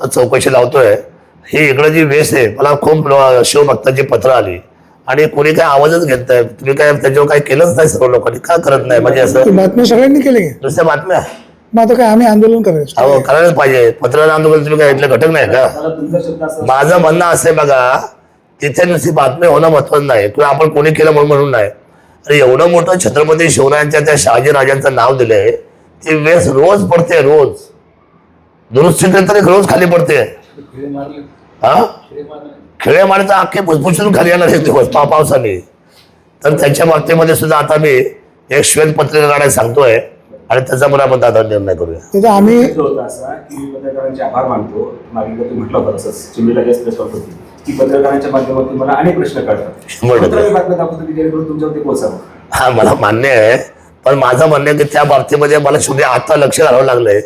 चौकशी लावतोय. ही इकडं जी वेस आहे मला खूप शिवभक्तांची पत्र आली. आणि कोणी काय आवाजच घेत नाही. तुम्ही काय त्याच्यावर काय केलंच नाही सर्व लोकांनी? का करत नाही? म्हणजे ती असं बातम्या सगळ्यांनी केली नुसत्या बातम्या मग आता काय आम्ही आंदोलन करायचं? अहो करायलाच पाहिजे. पत्रकार आंदोलन तुम्ही काय इथले घटक नाही का? माझं म्हणणं असं आहे बघा तिथे नुसती बातमी होणं महत्वाचं नाही. किंवा आपण कोणी केलं म्हणून म्हणून नाही. अरे एवढं मोठं छत्रपती शिवरायांच्या त्या शहाजी राजांचं नाव दिलंय. ती वेस रोज पडते रोज. दुरुस्ती केली तरी रोज खाली पडते. हा? खेळे मारायचं अख्खे भुसभुसून खाली येणार एक दिवस पा पावसाने. तर त्याच्या बाबतीमध्ये सुद्धा आता मी एक श्वेत पत्रिका काढायला सांगतोय आणि त्याचा पण आपण आता निर्णय करूया. आम्ही हेतू होता असा की मी पत्रकारांचे आभार मानतो. मागे तुम्ही म्हटलं होतं तसंच चिमणीला जास्त प्रेस होती. की पत्रकारांच्या माध्यमातून मला अनेक प्रश्न कळतात. शंभर टक्के. पत्रकार बातम्या दाखवतो की जेणेकरून तुमच्यावरती पोहोचावं हा मला मान्य आहे पण माझं म्हणणं आहे की त्या बाबतीमध्ये मला शेवटी आता लक्ष घालावं लागलंय.